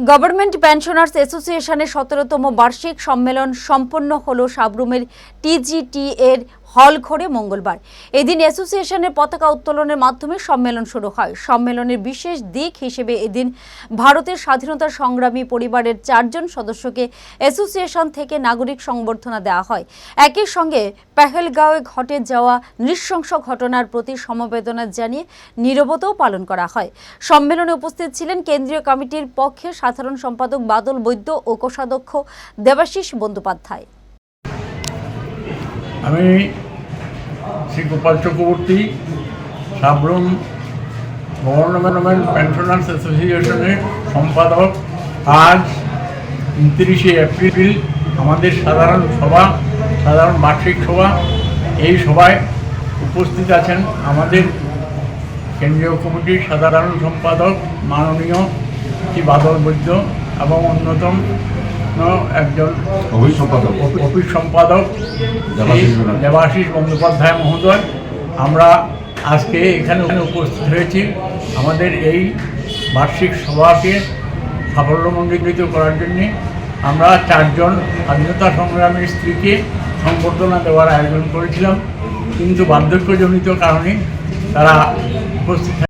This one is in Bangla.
গভর্নমেন্ট পেনশনার্স অ্যাসোসিয়েশনের সতেরোতম বার্ষিক সম্মেলন সম্পন্ন হল সাবরুমের টিজিটি এর হল ঘরে মঙ্গলবার। এদিন অ্যাসোসিয়েশনের পতাকা উত্তোলনের মাধ্যমে সম্মেলন শুরু হয়। সম্মেলনের বিশেষ দিক হিসেবে এদিন ভারতের স্বাধীনতা সংগ্রামী পরিবারের চারজন সদস্যকে অ্যাসোসিয়েশন থেকে নাগরিক সংবর্ধনা দেওয়া হয়। একই সঙ্গে পেহেলগাঁওয়ে ঘটে যাওয়া নৃশংস ঘটনার প্রতি সমবেদনা জানিয়ে নীরবতাও পালন করা হয়। সম্মেলনে উপস্থিত ছিলেন কেন্দ্রীয় কমিটির পক্ষে সাধারণ সম্পাদক বাদল বৈদ্য ও কোষাধ্যক্ষ দেবাশিস বন্দ্যোপাধ্যায়। আমি শ্রী গোপাল চক্রবর্তী, সাবরুম গভর্নমেন্ট পেনশনার্স অ্যাসোসিয়েশনের সম্পাদক। আজ উনত্রিশে এপ্রিল আমাদের সাধারণ সভা, সাধারণ বার্ষিক সভা। এই সভায় উপস্থিত আছেন আমাদের কেন্দ্রীয় কমিটির সাধারণ সম্পাদক, মাননীয় শ্রী বাদল বৈদ্য এবং অন্যতম একজন অভিযোগ সম্পাদক অফিস সম্পাদক। দেবাশিস বন্দ্যোপাধ্যায় মহোদয়। আমরা আজকে এখানে উপস্থিত হয়েছি। আমাদের এই বার্ষিক সভাকে সাফল্যমণ্ডিত করার জন্যে আমরা চারজন স্বাধীনতা সংগ্রামের স্ত্রীকে সংবর্ধনা দেওয়ার আয়োজন করেছিলাম। কিন্তু বার্ধক্যজনিত কারণে তারা উপস্থিত